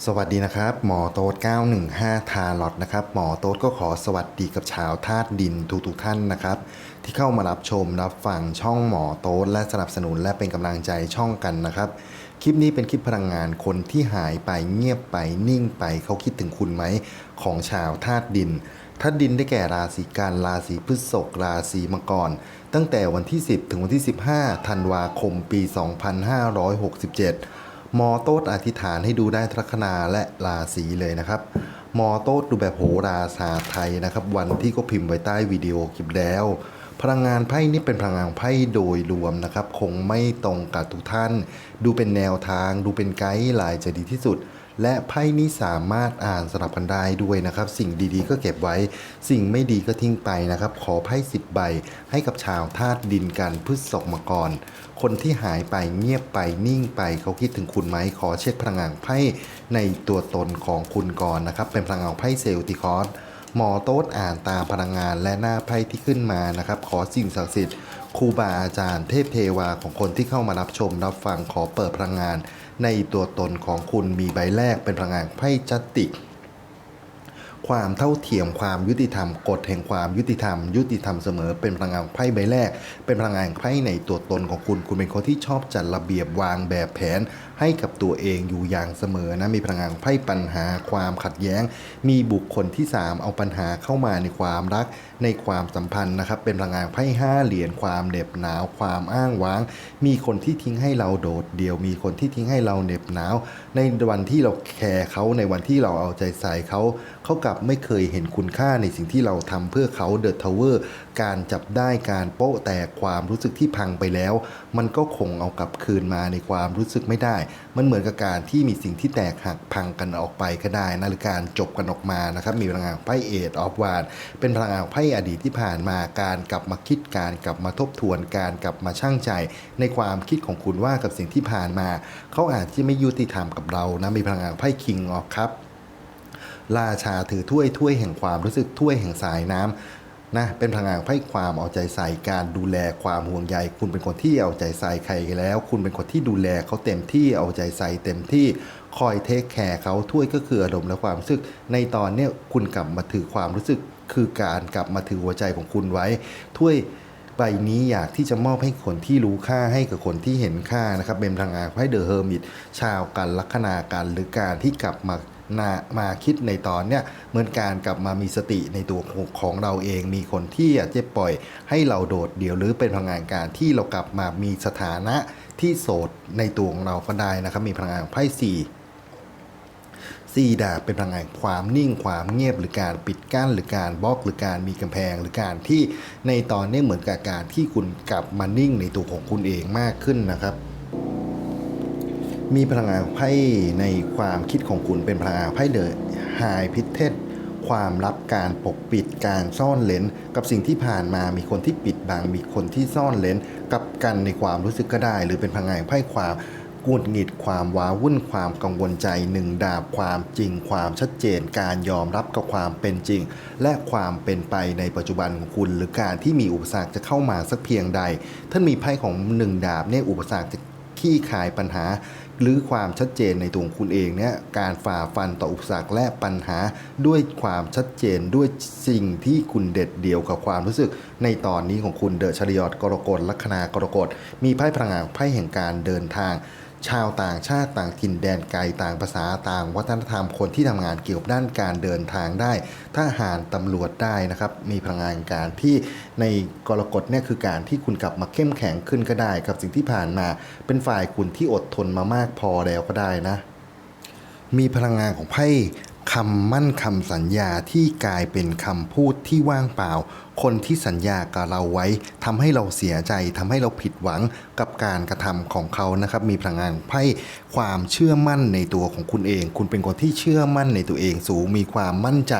สวัสดีนะครับ หมอโต๊ด915 ทาลอตนะครับ หมอโต๊ดก็ขอสวัสดีกับชาวธาตุดินทุกๆท่านนะครับ ที่เข้ามารับชมรับฟังช่องหมอโต๊ดและสนับสนุนและเป็นกำลังใจช่องกันนะครับ คลิปนี้เป็นคลิปพลังงานคนที่หายไปเงียบไปนิ่งไปเขาคิดถึงคุณไหมของชาวธาตุดินธาตุดินได้แก่ราศีกันราศีพฤษภราศีมังกร ตั้งแต่วันที่ 10 ถึงวันที่ 15 ธันวาคมปี 2567 มอโต๊ดอธิษฐานให้ดูได้ลัคนาและราศีเลยนะครับ มอโต๊ดดูแบบโหราศาสตร์ไทยนะครับ วันที่ก็พิมพ์ไว้ใต้วิดีโอคลิปแล้ว พลังงานไพ่นี่เป็นพลังงานไพ่โดยรวมนะครับ คงไม่ตรงกับทุกท่าน ดูเป็นแนวทาง ดูเป็นไกด์ไลน์จะดีที่สุด และไพ่นี้สามารถอ่านสลับกันได้ด้วยนะครับ สิ่งดีๆ ก็เก็บไว้ สิ่งไม่ดีก็ทิ้งไปนะครับ ขอไพ่สิบใบให้กับชาวธาตุดินกันพฤษภมกร คนที่หายไปเงียบไปนิ่งไปเขาคิดถึงคุณไหมขอเช็คพลังงานไพ่ในตัวตนของคุณก่อนนะครับ เป็นพลังงานไพ่เซลติคอสหมอโต๊ดอ่านตามพลังงานและหน้าไพ่ที่ขึ้นมานะครับ ขอสิ่งศักดิ์สิทธิ์ครูบาอาจารย์เทพเทวาของคนที่เข้ามารับชมรับฟังขอเปิดพลังงาน ในตัวตนของคุณมีใบแรกเป็นพลังงานไพ่จัตติก ความเท่าเทียมความยุติธรรมกฎแห่งความยุติธรรม ยุติธรรมเสมอเป็นพลังงานไพ่ใบแรก เป็นพลังงานไพ่ในตัวตนของคุณ คุณเป็นคนที่ชอบจัดระเบียบวางแบบแผน ให้กับตัวเองอยู่อย่างเสมอนะมีพลังงานไพ่ปัญหาความขัดแย้ง มีบุคคลที่ 3 เอาปัญหาเข้ามาในความรักในความสัมพันธ์นะครับ เป็นพลังงานไพ่ห้าเหรียญความเหน็บหนาวความอ้างว้าง มีคนที่ทิ้งให้เราโดดเดี่ยว มีคนที่ทิ้งให้เราเหน็บหนาว ในวันที่เราแคร์เขาในวันที่เราเอาใจใส่เขาเขากลับไม่เคยเห็นคุณค่าในสิ่งที่เราทำเพื่อเขาเดอะทาวเวอร์การจับได้การโป๊ะแตกความรู้สึกที่พังไปแล้ว มันก็คงเอากลับคืนมาในความรู้สึกไม่ได้มันเหมือนกับการที่มีสิ่งที่แตกหักพังกันออกไปก็ได้นะหรือการจบกันออกมานะครับมีพลังงานไพ่เอทออฟวานเป็นพลังงานไพ่อดีตที่ผ่านมาการกลับมาคิดการกลับมาทบทวนการกลับมาช่างใจ ในความคิดของคุณว่ากับสิ่งที่ผ่านมา เขาอาจจะไม่ยุติธรรมกับเรานะมีพลังงานไพ่คิงออฟครับราชาถือถ้วยถ้วยแห่งความรู้สึกถ้วยแห่งสายน้ำ นะเป็นพลังงานไพ่ความเอาใจใส่การดูแลความห่วงใย คุณเป็นคนที่เอาใจใส่ใครแล้ว คุณเป็นคนที่ดูแลเขาเต็มที่เอาใจใส่เต็มที่คอยเทคแคร์เขาถ้วยก็คืออารมณ์และความรู้สึก ในตอนนี้คุณกลับมาถือความรู้สึก คือการกลับมาถือหัวใจของคุณไว้ ถ้วยใบนี้อยากที่จะมอบให้คนที่รู้ค่าให้กับคนที่เห็นค่านะครับเป็นพลังงานให้เดอะเฮอร์มิตชาวกันลัคนากันหรือการที่กลับมา นามาคิดในตอนเนี้ยเหมือนการกลับมามีสติในตัวของเราเอง มีคนที่อากจะปล่อยให้เราโดดเดี่ยวหรือเป็นพลังงานการที่เรากลับมามีสถานะที่โสดในตัวของเราก็ได้นะครับ มีพลังงานไพ่สี่ซีดาบเป็นพลังงานความนิ่งความเงียบหรือการปิดกั้นหรือการบล็อกหรือการมีกำแพงหรือการที่ในตอนนี้เหมือนกับการที่คุณกลับมานิ่งในตัวของคุณเองมากขึ้นนะครับ มีพลังงานไพ่ในความคิดของคุณเป็นพลังงานไพ่เดอะไฮพิเทสความลับการปกปิดการซ่อนเลนกับสิ่งที่ผ่านมามีคนที่ปิดบังมีคนที่ซ่อนเลนกับกันในความรู้สึกก็ได้ หรือเป็นพลังงานไพ่ความหงุดหงิดความว้าวุ่นความกังวลใจหนึ่งดาบความจริง ความชัดเจน การยอมรับกับความเป็นจริง และความเป็นไปในปัจจุบันของคุณ หรือการที่มีอุปสรรคจะเข้ามาสักเพียงใด ท่านมีไพ่ของหนึ่งดาบเนี่ยอุปสรรคจะขี้คายปัญหา หรือความชัดเจนในตัวงคุณเองเนี่ยการฝ่าฟันต่ออุปสรรคและปัญหาด้วยความชัดเจนด้วยสิ่งที่คุณเด็ดเดี่ยวกับความรู้สึก ในตอนนี้ของคุณเดอะชริยอดกรกฎลัคนากรกฎมีไพ่พลังงานไพ่แห่งการเดินทาง ชาวต่างชาติต่างถิ่นแดนไกลต่างภาษาต่างวัฒนธรรมคนที่ทำงานเกี่ยวกับด้านการเดินทางได้ทหารตำรวจได้นะครับ มีพลังงานการที่ในกรกฎเนี่ยคือการที่คุณกลับมาเข้มแข็งขึ้นก็ได้กับสิ่งที่ผ่านมา เป็นฝ่ายคุณที่อดทนมามากพอแล้วก็ได้นะ มีพลังงานของไพ่คำมั่นคำสัญญาที่กลายเป็นคำพูดที่ว่างเปล่าคนที่สัญญากับเราไว้ทำให้เราเสียใจทำให้เราผิดหวังกับการกระทำของเขานะครับ มีพลังงานไพ่ความเชื่อมั่นในตัวของคุณเอง คุณเป็นคนที่เชื่อมั่นในตัวเองสูง มีความมั่นใจ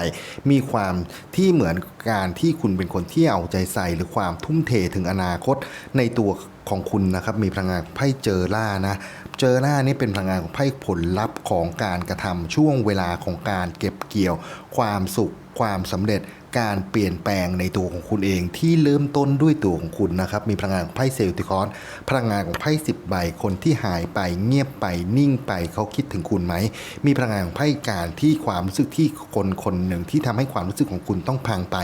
มีความที่เหมือนการที่คุณเป็นคนที่เอาใจใส่หรือความทุ่มเทถึงอนาคตในตัวของคุณนะครับ มีพลังงานไพ่เจอล่านะเจอหน้านี่เป็นพลังงานของไพ่ผลลัพธ์ของการกระทำช่วงเวลาของการเก็บเกี่ยว ความสุขความสำเร็จ การเปลี่ยนแปลงในตัวของคุณเอง ที่เริ่มต้นด้วยตัวของคุณนะครับมีพลังงานไพ่เซลติคอนพลังงานของไพ่สิบใบคนที่หายไปเงียบไปนิ่งไปเขาคิดถึงคุณไหมมีพลังงานของไพ่การที่ความรู้สึกที่คนคนหนึ่งที่ทำให้ความรู้สึกของคุณต้องพังไป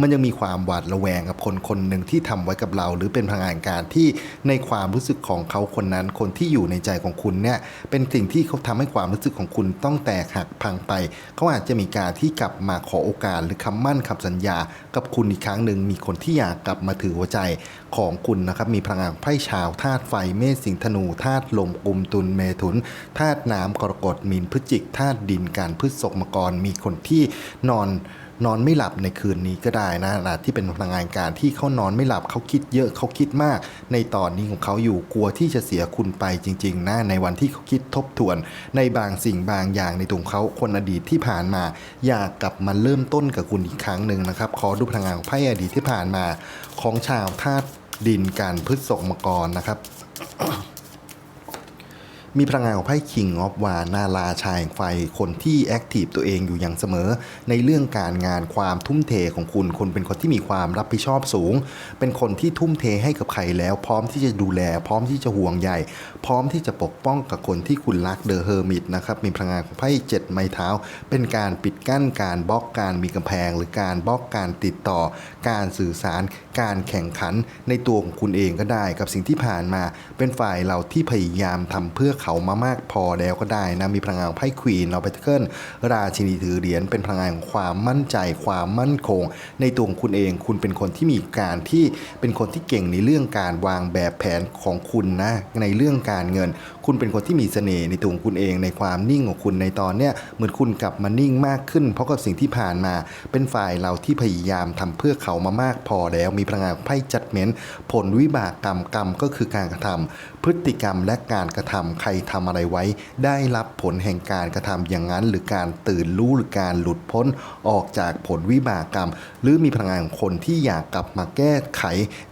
มันยังมีความหวาดระแวงกับคนคนหนึ่งที่ทำไว้กับเรา หรือเป็นพลังงานการที่ในความรู้สึกของเขาคนนั้น คนที่อยู่ในใจของคุณเนี่ยเป็นสิ่งที่เขาทำให้ความรู้สึกของคุณต้องแตกหักพังไป เขาอาจจะมีการที่กลับมาขอโอกาสหรือคำมั่นคำสัญญากับคุณอีกครั้งหนึ่งมีคนที่อยากกลับมาถือหัวใจของคุณนะครับมีพลังงานไพ่ชาวธาตุไฟเมษสิงธนูธาตุลมกุมตุลเมถุนธาตุน้ำกรกฎมีนพฤศจิกธาตุดินการพฤษภมกรมีคนที่นอน นอนไม่หลับในคืนนี้ก็ได้นะอาจที่เป็นพลังงานการที่เขานอนไม่หลับเขาคิดเยอะเขาคิดมาก ในตอนนี้ของเขาอยู่กลัวที่จะเสียคุณไปจริงๆนะในวันที่เขาคิดทบทวน ในบางสิ่งบางอย่างในตัวของเขาคนอดีตที่ผ่านมา อยากกลับมาเริ่มต้นกับคุณอีกครั้งหนึ่งนะครับขอดูพลังงานของไพ่อดีตที่ผ่านมา ของชาวธาตุดินการพฤษภมกรนะครับ มีพลังงานของไพ่ King of w a n นาราชายแห่งไฟ คนที่แอคทีฟตัวเองอยู่อย่างเสมอ ในเรื่องการงานความทุ่มเทของคุณคนเป็นคนที่มีความรับผิดชอบสูง เป็นคนที่ทุ่มเทให้กับใครแล้ว พร้อมที่จะดูแล พร้อมที่จะห่วงใยพร้อมที่จะปกป้องกับคนที่คุณรักเดอะเฮอร์มิตนะครับมีพลังงานของไพ่เจ็ดไม้เท้า เป็นการปิดกั้นการบล็อกการมีกำแพง หรือการบล็อกการติดต่อ การสื่อสาร การแข่งขันในตัวของคุณเองก็ได้ กับสิ่งที่ผ่านมา เป็นฝ่ายเราที่พยายามทำเพื่อเขามามากพอแล้วก็ได้นะมีพลังงานของไพ่ควีนเราไปเกิลราชินีถือเหรียญเป็นพลังงานของความมั่นใจ ความมั่นคง ในตัวของคุณเองคุณเป็นคนที่มีการที่เป็นคนที่เก่งในเรื่องการวางแบบแผนของคุณนะในเรื่องการเงินคุณเป็นคนที่มีเสน่ห์ในตัวของคุณเองในความนิ่งของคุณในตอนเนี้ยเหมือนคุณกลับมานิ่งมากขึ้น เพราะกับสิ่งที่ผ่านมาเป็นฝ่ายเราที่พยายามทำเพื่อเขามามากพอแล้วมีพลังงานไพ่จัดเม้นผลวิบากกรรมกรรมก็คือการกระทำพฤติกรรมและการกระทำใครทำอะไรไว้ ได้รับผลแห่งการกระทำอย่างนั้น หรือการตื่นรู้หรือการหลุดพ้นออกจากผลวิบากกรรม หรือมีพลังงานของคนที่อยากกลับมาแก้ไข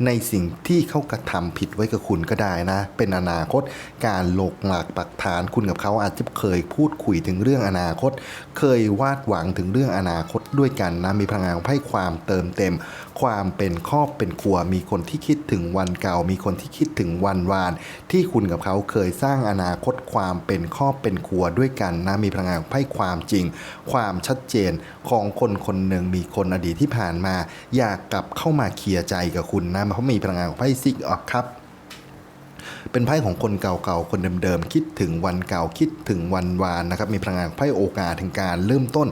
ในสิ่งที่เขากระทำผิดไว้กับคุณก็ได้นะ เป็นอนาคตการโลกหลักปักฐานคุณกับเขาอาจจะเคยพูดคุยถึงเรื่องอนาคต เคยวาดหวังถึงเรื่องอนาคตด้วยกันนะมีพลังงานของไพ่ความเติมเต็ม ความเป็นครอบเป็นครัว มีคนที่คิดถึงวันเก่า มีคนที่คิดถึงวันวาน ที่คุณกับเขาเคยสร้างอนาคตความเป็นครอบเป็นครัวด้วยกันนะมีพลังงานของไพ่ความจริง ความชัดเจนของคนคนหนึ่งมีคนอดีตที่ผ่านมา อยากกลับเข้ามาเคลียร์ใจกับคุณนะเพราะมีพลังงานของไพ่ซิกออกครับ เป็นไพ่ของคนเก่าๆ คนเดิมๆ คิดถึงวันเก่าคิดถึงวันวานนะครับ มีพลังงานไพ่โอกาสถึงการเริ่มต้น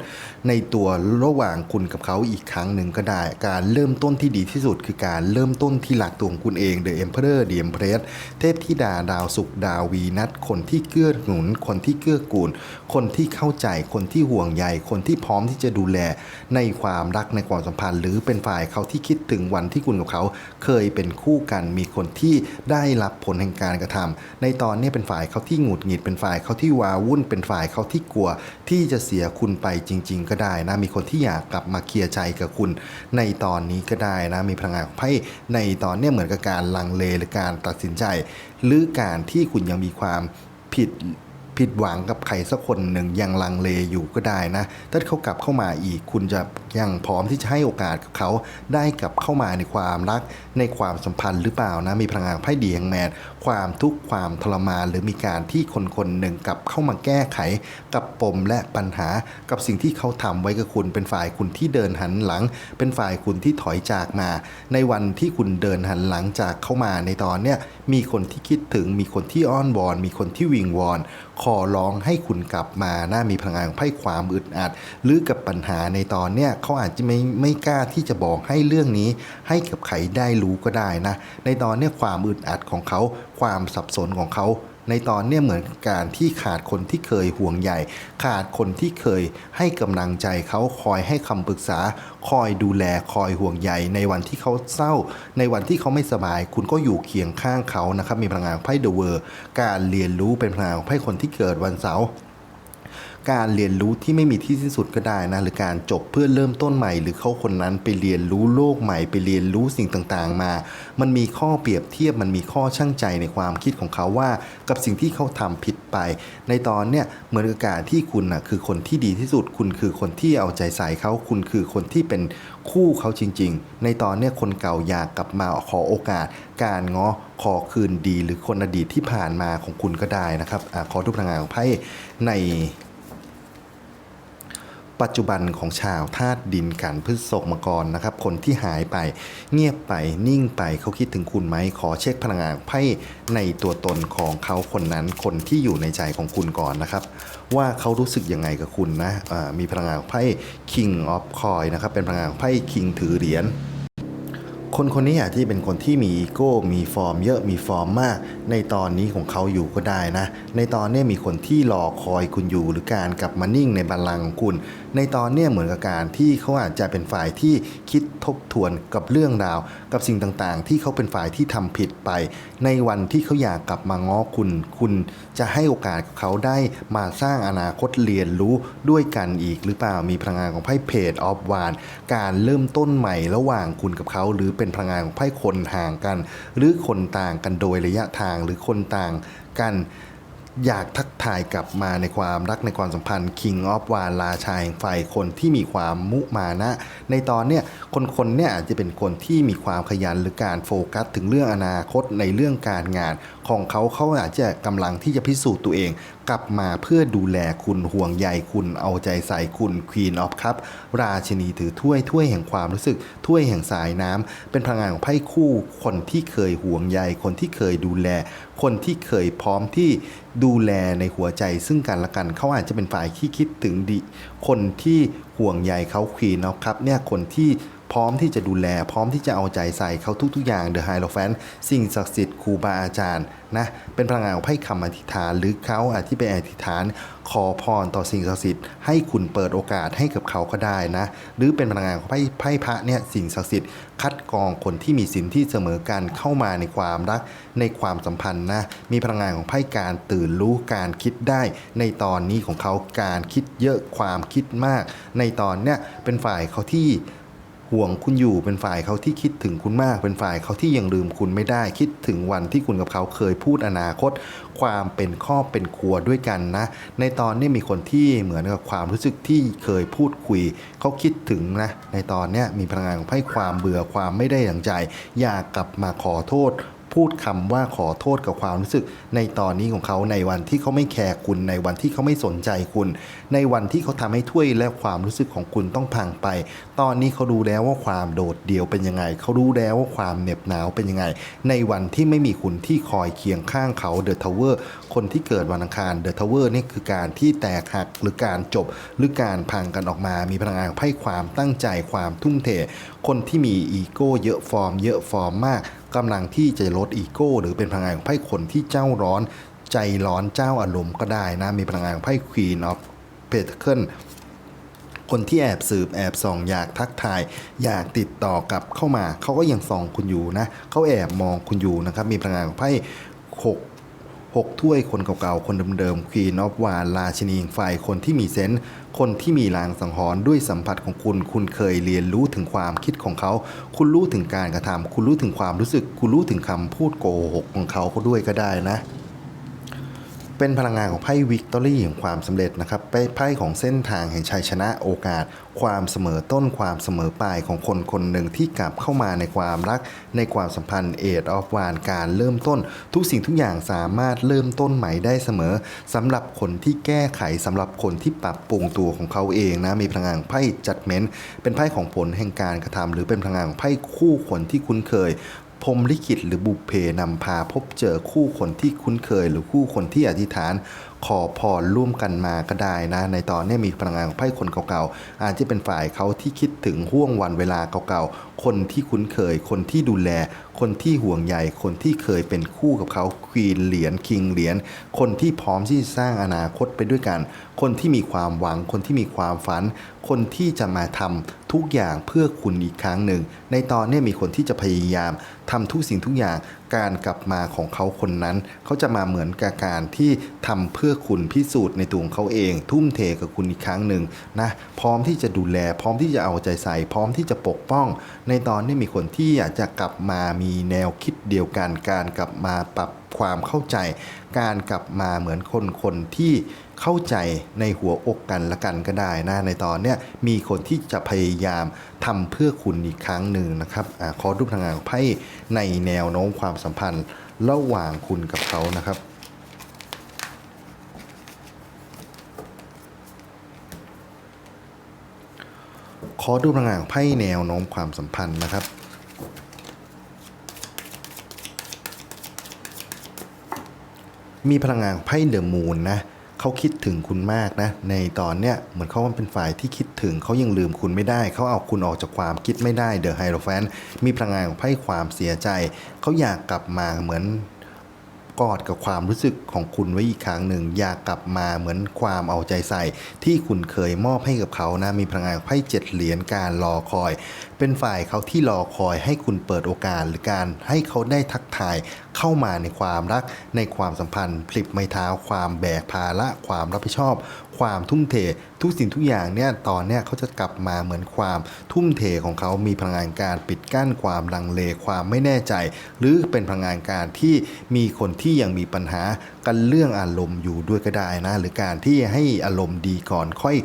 ในตัวระหว่างคุณกับเขาอีกครั้งหนึ่งก็ได้ การเริ่มต้นที่ดีที่สุด คือการเริ่มต้นที่หลักตัวของคุณเอง The Emperor The Empress เทพธิดาดาวศุกดาววีนัทคนที่เกื้อหนุน คนที่เกื้อกูล คนที่เข้าใจคนที่ห่วงใยคนที่พร้อมที่จะดูแลในความรักในความสัมพันธ์ หรือเป็นฝ่ายเขาที่คิดถึงวันที่คุณกับเขา เคยเป็นคู่กันมีคนที่ได้รับผลแห่งการกระทำในตอนนี้เป็นฝ่ายเขาที่หงุดหงิดเป็นฝ่ายเขาที่วาวุ่นเป็นฝ่ายเขาที่กลัว ที่จะเสียคุณไปจริง ๆ ก็ได้นะ มีคนที่อยากกลับมาเคลียร์ใจกับคุณในตอนนี้ก็ได้นะ มีพลังงานของไพ่ในตอนนี้เหมือนกับการลังเลหรือการตัดสินใจ หรือการที่คุณยังมีความผิด ผิดหวังกับใครสักคนหนึ่งยังลังเลอยู่ก็ได้นะ ถ้าเขากลับเข้ามาอีกคุณจะยังพร้อมที่จะให้โอกาสกับเขาได้กลับเข้ามาในความรักในความสัมพันธ์หรือเปล่านะมีพลังงานไพ่ดีแห่งแมนความทุกข์ความทรมาน หรือมีการที่คนคนหนึ่งกลับเข้ามาแก้ไข กับปมและปัญหากับสิ่งที่เขาทำไว้กับคุณเป็นฝ่ายคุณที่เดินหันหลัง เป็นฝ่ายคุณที่ถอยจากมา ในวันที่คุณเดินหันหลังจากเข้ามาในตอนเนี้ยมีคนที่คิดถึงมีคนที่อ้อนวอน มีคนที่วิงวอน ขอร้องให้คุณกลับมานะมีพลังงานของไพ่ความอึดอัดหรือกับปัญหาในตอนเนี้ยเขาอาจจะไม่ไม่กล้าที่จะบอกให้เรื่องนี้ ให้กับใครได้รู้ก็ได้นะ ในตอนเนี้ยความอึดอัดของเขา ความสับสนของเขา ในตอนเนี้ยเหมือนการที่ขาดคนที่เคยห่วงใยขาดคนที่เคยให้กำลังใจเขาคอยให้คำปรึกษา คอยดูแลคอยห่วงใยในวันที่เขาเศร้า ในวันที่เขาไม่สบาย คุณก็อยู่เคียงข้างเขานะครับมีพลังงานไพ่เดอะเวอร์การเรียนรู้เป็นพลังงานไพ่คนที่เกิดวันเสาร์ การเรียนรู้ที่ไม่มีที่สิ้นสุดก็ได้นะหรือการจบเพื่อเริ่มต้นใหม่ หรือเขาคนนั้นไปเรียนรู้โลกใหม่ ไปเรียนรู้สิ่งต่างๆ มา มันมีข้อเปรียบเทียบมันมีข้อช่างใจในความคิดของเขาว่า กับสิ่งที่เขาทำผิดไป ในตอนเนี้ยเหมือนกับการที่คุณนะคือคนที่ดีที่สุด คุณคือคนที่เอาใจใส่เขาคุณคือคนที่เป็นคู่เขาจริง ๆ ในตอนเนี้ยคนเก่าอยากกลับมาขอโอกาส การง้อขอคืนดีหรือคนอดีตที่ผ่านมาของคุณก็ได้นะครับอาขอดูพลังงานของไพ่ใน ปัจจุบันของชาวธาตุดินกันพฤษภมกรนะครับ คนที่หายไปเงียบไปนิ่งไปเขาคิดถึงคุณไหมขอเช็คพลังงานไพ่ในตัวตนของเขาคนนั้นคนที่อยู่ในใจของคุณก่อนนะครับ ว่าเขารู้สึกยังไงกับคุณนะะมีพลังงานไพ่ King of Coin นะครับเป็นพลังงานไพ่ King ถือเหรียญ คนคนนี้อาจจะเป็นคนที่มีอีโก้ มีฟอร์ม เยอะมีฟอร์มมาก ในตอนนี้ของเขาอยู่ก็ได้นะ ในตอนนี้มีคนที่รอคอยคุณอยู่หรือการกลับมานิ่งในบัลลังก์ของคุณ ในตอนนี้เหมือนกับการที่เขาอาจจะเป็นฝ่ายที่คิดทบทวนกับเรื่องราว กับสิ่งต่างๆ ที่เขาเป็นฝ่ายที่ทำผิดไป ในวันที่เขาอยากกลับมาง้อคุณ คุณจะให้โอกาสเขาได้มาสร้างอนาคตเรียนรู้ด้วยกันอีกหรือเปล่ามีพลังงานของไพ่เพจออฟวานการเริ่มต้นใหม่ระหว่างคุณกับเขาหรือเป็นพลังงานของไพ่คนห่างกัน หรือคนต่างกันโดยระยะทางหรือคนต่างกันอยากทักทายกลับมาในความรักในความสัมพันธ์ King of วานราชาแห่งไฟคนที่มีความมุมานะ ในตอนเนี้ยคนคนๆเนี่ยอาจจะเป็นคนที่มีความขยันหรือการโฟกัส ถึงเรื่องอนาคตในเรื่องการงาน ของเขาเขาอาจจะกำลังที่จะพิสูจน์ตัวเอง กลับมาเพื่อดูแลคุณห่วงใยคุณเอาใจใส่คุณ Queen of Cup ราชินีถือถ้วยถ้วยแห่งความรู้สึกถ้วยแห่งสายน้ำเป็นพลังงานของไพ่คู่คนที่เคยห่วงใยคนที่เคยดูแล คนที่เคยพร้อมที่ดูแลในหัวใจซึ่งกันและกันเขาอาจจะเป็นฝ่ายที่คิดถึงดี คนที่ห่วงใยเขาควีนนะครับเนี่ยคนที่ พร้อมที่จะดูแล พร้อมที่จะเอาใจใส่เขาทุกๆอย่างเดอะไฮโลแฟนสิ่งศักดิ์สิทธิ์ครูบาอาจารย์นะเป็นพลังงานของไพ่คำอธิษฐาน หรือเขาอาจที่ไปอธิษฐาน ขอพรต่อสิ่งศักดิ์สิทธิ์ให้คุณเปิดโอกาสให้กับเขาก็ได้นะ หรือเป็นพลังงานของไพ่ไพ่พระเนี่ยสิ่งศักดิ์สิทธิ์คัดกรองคนที่มีสินที่เสมอกันเข้ามาในความรักในความสัมพันธ์นะมีพลังงานของไพ่การตื่นรู้การคิดได้ในตอนนี้ของเขาการคิดเยอะความคิดมาก ในตอนเนี้ยเป็นฝ่ายเขาที่ ห่วงคุณอยู่เป็นฝ่ายเขาที่คิดถึงคุณมาก เป็นฝ่ายเขาที่ยังลืมคุณไม่ได้ คิดถึงวันที่คุณกับเขาเคยพูดอนาคต ความเป็นครอบเป็นครัวด้วยกันนะ ในตอนนี้มีคนที่เหมือนกับความรู้สึกที่เคยพูดคุย เขาคิดถึงนะ ในตอนนี้มีพลังงานของไพ่ความเบื่อความไม่ได้อย่างใจ อยากกลับมาขอโทษ พูดคำว่าขอโทษกับความรู้สึก ในตอนนี้ของเขาในวันที่เขาไม่แคร์คุณ ในวันที่เขาไม่สนใจคุณ ในวันที่เขาทำให้ถ้วยและความรู้สึกของคุณต้องพังไป ตอนนี้เขารู้แล้วว่าความโดดเดี่ยวเป็นยังไง เขารู้แล้วว่าความเหน็บหนาวเป็นยังไง ในวันที่ไม่มีคุณที่คอยเคียงข้างเขาเดอะทาวเวอร์คนที่เกิดวันอังคารเดอะทาวเวอร์นี่คือการที่แตกหักหรือการจบ หรือการพังกันออกมา มีพลังงานของไพ่ความตั้งใจความทุ่มเท คนที่มีอีโก้เยอะฟอร์ม เยอะฟอร์มมาก กำลังที่จะลดอีโก้ หรือเป็นพลังงานของไพ่คนที่เจ้าร้อนใจร้อนเจ้าอารมณ์ก็ได้นะ มีพลังงานของไพ่ Queen of Pentacle คนที่แอบสืบแอบส่องอยากทักทาย อยากติดต่อกลับเข้ามา เขาก็ยังส่องคุณอยู่นะ เขาแอบมองคุณอยู่นะครับ มีพลังงานของไพ่ห 6 ถ้วยคนเก่าๆ คนเดิมๆควีนอฟวานราชินีแห่งไฟคนที่มีเซนส์คนที่มีลางสังหรณ์ด้วยสัมผัสของคุณ คุณเคยเรียนรู้ถึงความคิดของเขา คุณรู้ถึงการกระทำคุณรู้ถึงความรู้สึก คุณรู้ถึงคำพูดโกหกของเขาก็ด้วยก็ได้นะ เป็นพลังงานของไพ่วิกตอรี่ของความสำเร็จนะครับไปไพ่ของเส้นทางแห่งชัยชนะโอกาส ความเสมอต้นความเสมอปลายของคนคนหนึ่งที่กลับเข้ามาในความรัก ในความสัมพันธ์เอดออฟวานการเริ่มต้น ทุกสิ่งทุกอย่างสามารถเริ่มต้นใหม่ได้เสมอสำหรับคนที่แก้ไขสำหรับคนที่ปรับปรุงตัวของเขาเองนะมีพลังงานไพ่จัดเม้นเป็นไพ่ของผลแห่งการกระทำหรือเป็นพลังงานของไพ่คู่คนที่คุ้นเคย พรมลิขิตหรือบุพเพนำพาพบเจอคู่คนที่คุ้นเคย หรือคู่คนที่อธิษฐาน ขอพรร่วมกันมาก็ได้นะ ในตอนนี้มีพลังงานของไพ่คนเก่าๆ อาจจะเป็นฝ่ายเขาที่คิดถึงห่วงวันเวลาเก่าๆ คนที่คุ้นเคย คนที่ดูแล คนที่ห่วงใยคนที่เคยเป็นคู่กับเขาควีนเหรียญคิงเหรียญคนที่พร้อมที่จะสร้างอนาคตไปด้วยกัน คนที่มีความหวัง คนที่มีความฝัน คนที่จะมาทำทุกอย่างเพื่อคุณอีกครั้งหนึ่ง ในตอนนี้มีคนที่จะพยายามทำทุกสิ่งทุกอย่าง การกลับมาของเขาคนนั้น เขาจะมาเหมือนกับการที่ทำเพื่อคุณพิสูจน์ในตัวของเขาเอง ทุ่มเทกับคุณอีกครั้งหนึ่งนะพร้อมที่จะดูแล พร้อมที่จะเอาใจใส่ พร้อมที่จะปกป้อง ในตอนนี้มีคนที่อยากจะกลับมามีแนวคิดเดียวกัน การกลับมาปรับความเข้าใจ การกลับมาเหมือนคนคนที่ เข้าใจในหัวอกกันละกันก็ได้นะในตอนเนี้ยมีคนที่จะพยายามทำเพื่อคุณอีกครั้งหนึ่งนะครับอขอรูปทางงานของไพ่ในแนวโน้มความสัมพันธ์ระหว่างคุณกับเขานะครับขอดูพลังงานไพ่แนวโน้มความสัมพันธ์นะครับ มีพลังงานไพ่เดอะมูนนะ เขาคิดถึงคุณมากนะ ในตอนเนี้ยเหมือนเขาเป็นฝ่ายที่คิดถึงเขายังลืมคุณไม่ได้ เขาเอาคุณออกจากความคิดไม่ได้เดอะไฮโรแฟนมีพลังงานของไพ่ความเสียใจ เขาอยากกลับมาเหมือนกอดกับความรู้สึกของคุณไว้อีกครั้งหนึ่ง อยากกลับมาเหมือนความเอาใจใส่ ที่คุณเคยมอบให้กับเขานะมีพลังงานไพ่เจ็ดเหรียญการรอคอย เป็นฝ่ายเขาที่รอคอยให้คุณเปิดโอกาสหรือการให้เขาได้ทักทาย เข้ามาในความรักในความสัมพันธ์ผลิบไม้เท้าความแบกภาระความรับผิดชอบ ความทุ่มเท ทุกสิ่งทุกอย่างเนี่ยตอนเนี้ยเขาจะกลับมาเหมือนความทุ่มเทของเขามีพลังงานการปิดกั้นความลังเลความไม่แน่ใจ หรือเป็นพลังงานการที่มีคนที่ยังมีปัญหากันเรื่องอารมณ์อยู่ด้วยก็ได้นะ หรือการที่ให้อารมณ์ดีก่อนค่อย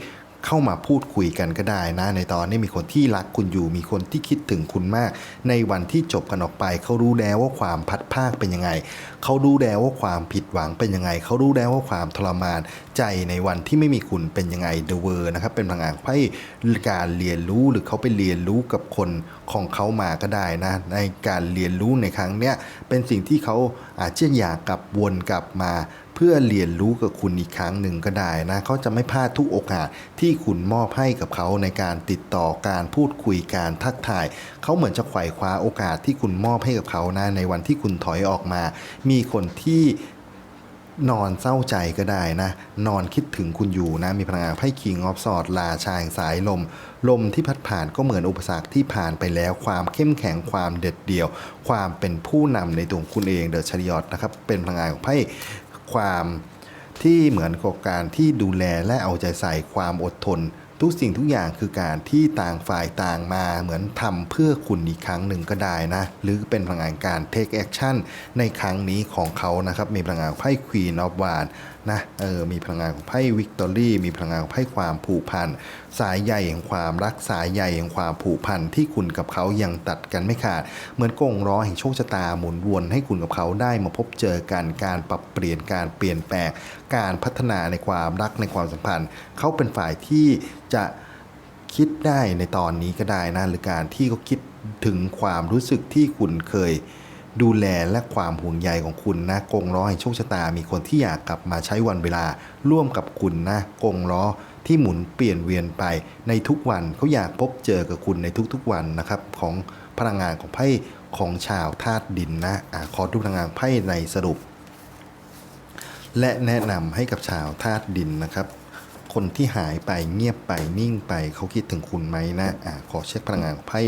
เข้ามาพูดคุยกันก็ได้นะ ในตอนนี้มีคนที่รักคุณอยู่ มีคนที่คิดถึงคุณมาก ในวันที่จบกันออกไป เขารู้แล้วว่าความพัดภาคเป็นยังไง เขารู้แล้วว่าความผิดหวังเป็นยังไง เขารู้แล้วว่าความทรมาน ใจในวันที่ไม่มีคุณเป็นยังไง The World นะครับเป็นพลังงานไพ่การเรียนรู้หรือเขาไปเรียนรู้กับคนของเขามาก็ได้นะ ในการเรียนรู้ในครั้งเนี้ยเป็นสิ่งที่เขาอาจจะอยากกลับวนกลับมา พื่อเรียนรู้กับคุณอีกครั้งหนึ่งก็ได้นะเขาจะไม่พลาดทุกโอกาสที่คุณมอบให้กับเขาในการติดต่อการพูดคุยการทักทายเขาเหมือนจะไขว่คว้าโอกาสที่คุณมอบให้กับเขานะในวันที่คุณถอยออกมา มีคนที่นอนเศร้าใจก็ได้นะ นอนคิดถึงคุณอยู่นะ มีพลังงานไพ่คิงออฟสอดลาชายสายลม ลมที่พัดผ่านก็เหมือนอุปสรรคที่ผ่านไปแล้ว ความเข้มแข็งความเด็ดเดี่ยว ความเป็นผู้นำในตัวคุณเองเดอะชริอตนะครับ เป็นพลังงานของไพ่ ความที่เหมือนกับการที่ดูแลและเอาใจใส่ความอดทน ทุกสิ่งทุกอย่างคือการที่ต่างฝ่ายต่างมาเหมือนทำเพื่อคุณอีกครั้งหนึ่งก็ได้นะ หรือเป็นพลังงานการ take action ในครั้งนี้ของเขานะครับ มีพลังงานไพ่ควีนออฟวาน นะเออมีพลังงานของไพ่ Victory มีพลังงานของไพ่ความผูกพันสายใยแห่งความรักสายใยแห่งความผูกพันที่คุณกับเขายังตัดกันไม่ขาด เหมือนกงล้อแห่งโชคชะตาหมุนวนให้คุณกับเขาได้มาพบเจอกันการปรับเปลี่ยนการเปลี่ยนแปลงการพัฒนาในความรักในความสัมพันธ์ เขาเป็นฝ่ายที่จะคิดได้ในตอนนี้ก็ได้นะหรือการที่เขาคิดถึงความรู้สึกที่คุณเคย ดูแลและความห่วงใยของคุณนะกงล้อแห่งโชคชะตา มีคนที่อยากกลับมาใช้วันเวลา ร่วมกับคุณนะกงล้อที่หมุนเปลี่ยนเวียนไปในทุกวันเขาอยากพบเจอกับคุณในทุกๆวันนะครับของพลังงานของไพ่ของชาวธาตุดินนะอะขอดูพลังงานไพ่ในสรุป และแนะนำให้กับชาวธาตุดินนะครับ คนที่หายไปเงียบไปนิ่งไปเขาคิดถึงคุณไหมนะอะขอเช็คพลังงานไพ่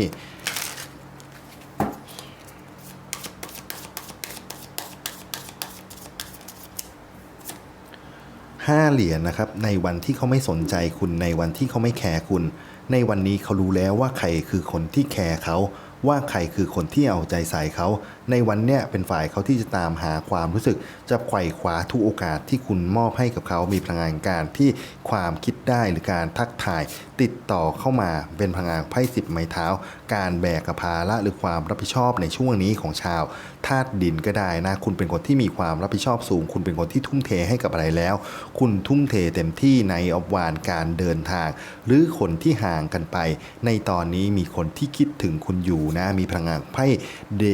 ห้าเหรียญนะครับ ในวันที่เขาไม่สนใจคุณในวันที่เขาไม่แคร์คุณ ในวันนี้เขารู้แล้วว่าใครคือคนที่แคร์เขา ว่าใครคือคนที่เอาใจใส่เขา ในวันเนี้ยเป็นฝ่ายเขาที่จะตามหาความรู้สึก จะไขว่คว้าทุกโอกาสที่คุณมอบให้กับเขา มีพลังงานการที่ความคิดได้หรือการทักทาย ติดต่อเข้ามาเป็นพลังงานไพ่สิบไม้เท้า การแบกภาระหรือความรับผิดชอบในช่วงนี้ของชาวธาตุดินก็ได้นะ คุณเป็นคนที่มีความรับผิดชอบสูง คุณเป็นคนที่ทุ่มเทให้กับอะไรแล้ว คุณทุ่มเทเต็มที่ในอบวานการเดินทาง หรือคนที่ห่างกันไป ในตอนนี้มีคนที่คิดถึงคุณอยู่นะ มีพลังงานไพ่เด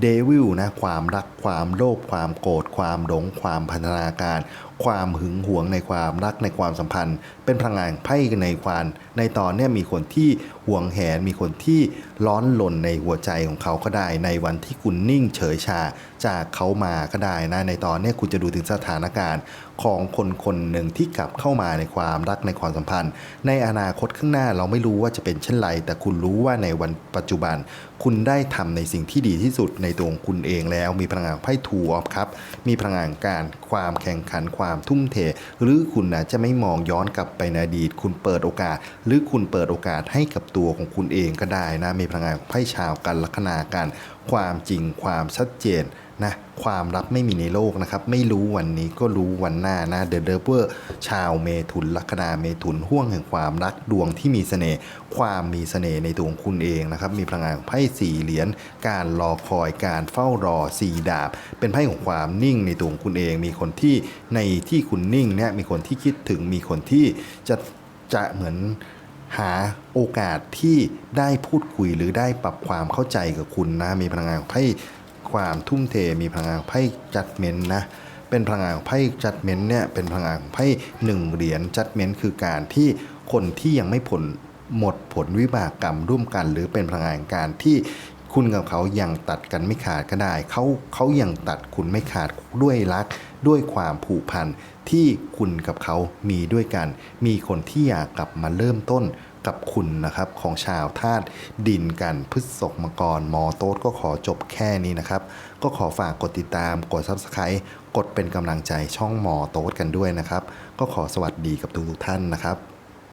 เดวิลนะ ความรัก ความโลภ ความโกรธ ความหลง ความพันธนาการความหึงหวงในความรักในความสัมพันธ์ เป็นพลังงานไพ่ในความ ในตอนนี้มีคนที่หวงแหนมีคนที่ร้อนหล่นในหัวใจของเขาก็ได้ ในวันที่คุณนิ่งเฉยชาจากเขามาก็ได้นะในตอนนี้คุณจะดูถึงสถานการณ์ของคนคนหนึ่งที่กลับเข้ามาในความรักในความสัมพันธ์ ในอนาคตข้างหน้าเราไม่รู้ว่าจะเป็นเช่นไร แต่คุณรู้ว่าในวันปัจจุบัน คุณได้ทำในสิ่งที่ดีที่สุดในตัวของคุณเองแล้วมีพลังงานไพ่ทูออฟครับมีพลังงานการความแข่งขันความความทุ่มเท หรือคุณนะจะไม่มองย้อนกลับไปในอดีต คุณเปิดโอกาส หรือคุณเปิดโอกาสให้กับตัวของคุณเองก็ได้นะมีพลังงานไพ่ชาวกันลัคนาการความจริงความชัดเจน นะความลับไม่มีในโลกนะครับ ไม่รู้วันนี้ก็รู้วันหน้านะเดอะเดอเวอร์ชาวเมถุนลัคนาเมถุนห่วงแห่งความรักดวงที่มีเสน่ห์ความมีเสน่ห์ในตัวของคุณเองนะครับ มีพลังงานไพ่สี่เหรียญการรอคอยการเฝ้ารอสี่ดาบ เป็นไพ่ของความนิ่งในตัวของคุณเอง มีคนที่ในที่คุณนิ่งเนี่ยมีคนที่คิดถึงมีคนที่จะจะเหมือนหาโอกาสที่ได้พูดคุยหรือได้ปรับความเข้าใจกับคุณนะมีพลังงานไพ่ ความทุ่มเทมีพลังงานไพ่จัดเมนนะเป็นพลังงานของไพ่จัดเมนเนี่ยเป็นพลังงานของไพ่หนึ่งเหรียญจัดเมนคือการที่คนที่ยังไม่ผลหมดผลวิบากกรรมร่วมกัน หรือเป็นพลังงานการที่คุณกับเขายังตัดกันไม่ขาดก็ได้เขาเขายังตัดคุณไม่ขาดด้วยรัก ด้วยความผูกพันที่คุณกับเขามีด้วยกัน มีคนที่อยากกลับมาเริ่มต้น กับคุณนะครับ ของชาวธาตุดินกันพฤษกมกรมอโต๊ดก็ขอจบแค่นี้นะครับ ก็ขอฝากกดติดตามกด Subscribe กดเป็นกำลังใจช่องหมอโต๊ดกันด้วยนะครับ ก็ขอสวัสดีกับทุกท่านนะครับ